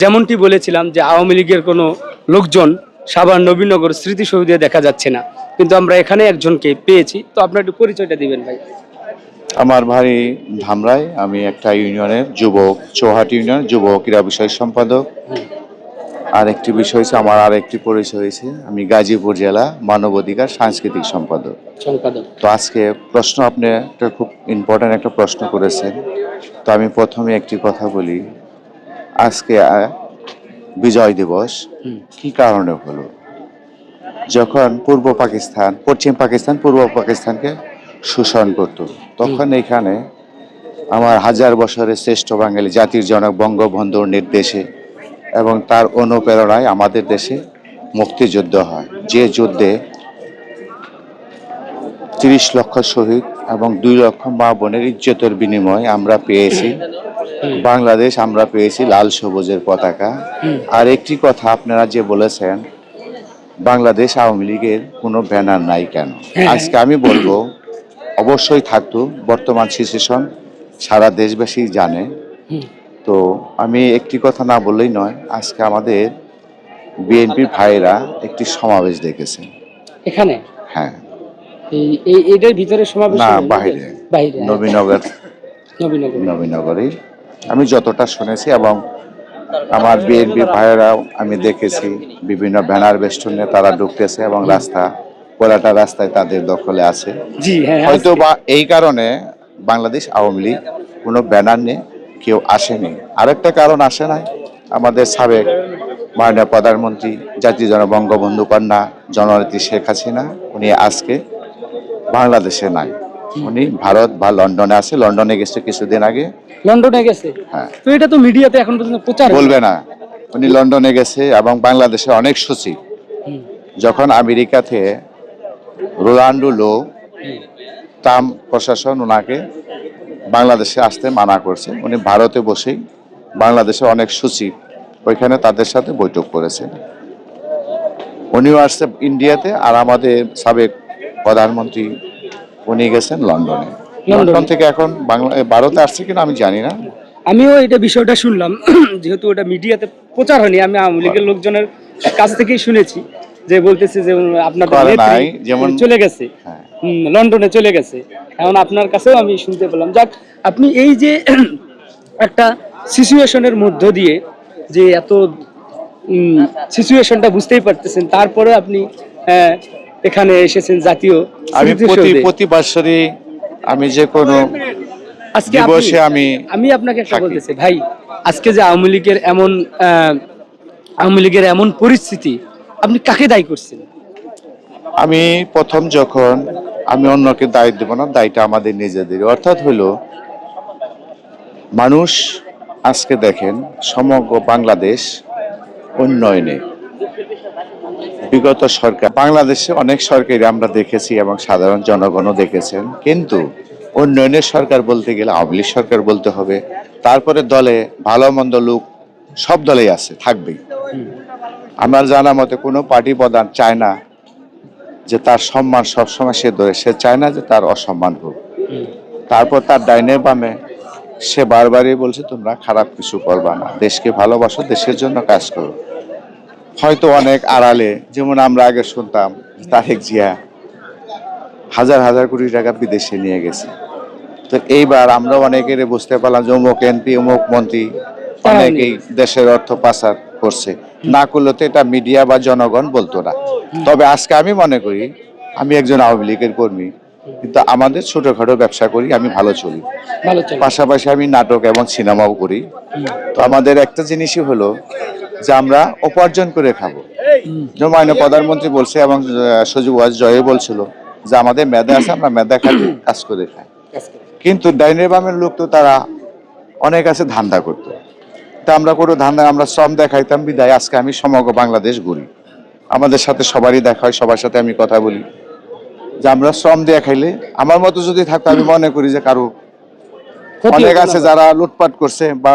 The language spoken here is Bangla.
যেমনটি বলেছিলাম যে আওয়ামী লীগের কোনো লোকজন সাভার নবীনগর স্মৃতিসৌধে দেখা যাচ্ছে না। কিন্তু আমরা এখানে একজনকে পেয়েছি। তো আপনার একটু পরিচয়টা দিবেন ভাই। আমার ভাই ধামরাই আমি একটা ইউনিয়নের যুবক চৌহাটি ইউনিয়ন যুব ক্রীড়া বিষয় সম্পাদক। আর একটি বিষয় হচ্ছে আমার আর একটি পরিচয় হয়েছে আমি গাজীপুর জেলা মানবাধিকার সাংস্কৃতিক সম্পাদক। সম্পাদক। তো আজকে প্রশ্ন আপনি একটা খুব ইম্পর্ট্যান্ট একটা প্রশ্ন করেছেন। তো আমি প্রথমে একটি কথা বলি আজকে বিজয় দিবস। কি কারণে হলো? যখন পূর্ব পাকিস্তান পশ্চিম পাকিস্তান পূর্ব পাকিস্তানকে শোষণ করত তখন এখানে আমার হাজার বছরের শ্রেষ্ঠ বাঙালি জাতির জনক বঙ্গবন্ধুর নির্দেশে এবং তার অনুপ্রেরণায় আমাদের দেশে মুক্তিযুদ্ধ হয়। যে যুদ্ধে তিরিশ লক্ষ শহীদ এবং দুই লক্ষ মা বোনের ইজ্জতের বিনিময়ে আমরা পেয়েছি। বাংলাদেশ আমরা পেয়েছি লাল সবুজের পতাকা। আর একটি কথা আপনারা যে বলেছেন বাংলাদেশ আওয়ামী লীগের কোনো ব্যানার নাই কেন? আজকে আমি বলব অবশ্যই থাকতো বর্তমান সিচুয়েশন সারা দেশবাসী জানে। তো আমি একটি কথা না বললেই নয় আজকে আমাদের বিএনপির ভাইয়েরা একটি সমাবেশ দেখেছেন এখানে? হ্যাঁ। এই এই- এটার ভিতরে সমাবেশ না হলো? বাইরে। বাইরে নবীনগর। নবীনগর। নবীনগরে আমি যতটা শুনেছি এবং আমার বিএনপি ভাইয়েরাও আমি দেখেছি বিভিন্ন ব্যানার বেষ্টনে তারা ঢুকতেছে এবং রাস্তা পোলাটা রাস্তায় তাদের দখলে আছে। হ্যাঁ হয়তো বা এই কারণে বাংলাদেশ আওয়ামী লীগ কোনো ব্যানার নিয়ে কেউ আসেনি। আরেকটা কারণ আসে নাই আমাদের সাবেক মাননীয় প্রধানমন্ত্রী জাতীয় জন বঙ্গবন্ধু কন্যা জননেত্রী শেখ হাসিনা উনি আজকে বাংলাদেশে নাই। উনি ভারত বা লন্ডনে আছে। লন্ডনে গেছে কিছুদিন আগে। লন্ডনে গেছে? হ্যাঁ। তো এটা তো মিডিয়াতে এখন পর্যন্ত প্রচার বলবে না। উনি লন্ডনে গেছে এবং বাংলাদেশে অনেক সচিব যখন আমেরিকাতে রোনাল্ডো লো তাম প্রশাসন ওনাকে বাংলাদেশে আসতে মানা করছে। উনি ভারতে বসেই বাংলাদেশে অনেক সচিব ওইখানে তাদের সাথে বৈঠক করেছেন। উনিও আসছে ইন্ডিয়াতে আর আমাদের সাবেক প্রধানমন্ত্রী উনি গেছেন লন্ডনে। লন্ডন। থেকে এখন বাংলা ভারতে আসছে কিনা আমি জানি না। আমিও এটা বিষয়টা শুনলাম যেহেতু ওটা মিডিয়াতে প্রচার হয়নি আমি আওয়ামী লীগের লোকজনের কাছ থেকেই শুনেছি যে বলতেছে যে আপনাদের নেত্রী যেমন- চলে গেছে। হ্যাঁ। লন্ডনে চলে গেছে। এখন আপনার কাছেও আমি শুনতে পেলাম। যাক আপনি এই যে একটা সিচুয়েশনের মধ্য দিয়ে যে এত সিচুয়েশনটা বুঝতেই পারতেছেন তারপরে আপনি আহ, এখানে এসেছেন জাতীয় আমি প্রতি প্রতি বছরই আমি যে কোনো আজকে দিবসে আমি আমি আপনাকে একটা বলতেছি ভাই আজকে যে আওয়ামী লীগের এমন আওয়ামী লীগের এমন পরিস্থিতি আপনি কাকে দায়ী করছেন? আমি প্রথম যখন আমি অন্যকে দায় দেব না দায়টা আমাদের নিজেদের অর্থাৎ হলো মানুষ আজকে দেখেন সমগ্র বাংলাদেশ উন্নয়নে। বিগত সরকার। বাংলাদেশে অনেক সরকারি আমরা দেখেছি এবং সাধারণ জনগণও দেখেছেন। কিন্তু উন্নয়নের সরকার বলতে গেলে আওয়ামী সরকার বলতে হবে। তারপরে দলে ভালো মন্দ লোক সব দলেই আছে, থাকবেই। আমার জানা মতে কোনো পার্টি প্রধান চায় না যে তার সম্মান সবসময় সে ধরে। সে চায় না যে তার অসম্মান হোক। তারপর তার ডাইনে বামে সে বারবারই বলছে, তোমরা খারাপ কিছু করবা না। দেশকে ভালোবাসো, দেশের জন্য কাজ করো। হয়তো অনেক আড়ালে যেমন আমরা আগে শুনতাম তারেক জিয়া হাজার হাজার কোটি টাকা বিদেশে নিয়ে গেছে। তো এইবার আমরা অনেকের বুঝতে পারলাম যে অমুক এমপি অমুক মন্ত্রী অনেকেই দেশের অর্থ পাচার করছে। না করলে তো এটা মিডিয়া বা জনগণ বলতো না। তবে আজকে আমি মনে করি আমি একজন আওয়ামী লীগের কর্মী কিন্তু আমাদের ছোটখাটো ব্যবসা করি আমি ভালো চলি। ভালো পাশাপাশি আমি নাটক এবং সিনেমাও করি। তো আমাদের একটা জিনিসই হলো যে আমরা উপার্জন করে খাব। মাননীয় প্রধানমন্ত্রী বলছে এবং সজীব ওয়াজ জয় বলছিল যে আমাদের মেধা আছে আমরা মেধা খাই কাজ করে খাই। কিন্তু ডাইনের বামের লোক তো তারা অনেক আছে ধান্দা করতো। তা আমরা কোনো ধান্দা আমরা শ্রম দেখাইতাম বিদায় আজকে আমি সমগ্র বাংলাদেশ ঘুরি। আমাদের সাথে সবারই দেখা হয় সবার সাথে আমি কথা বলি। যে আমরা শ্রম দিয়ে খাইলে আমার মতো যদি থাকতো আমি মনে করি যে কারও অনেক আছে যারা লুটপাট করছে বা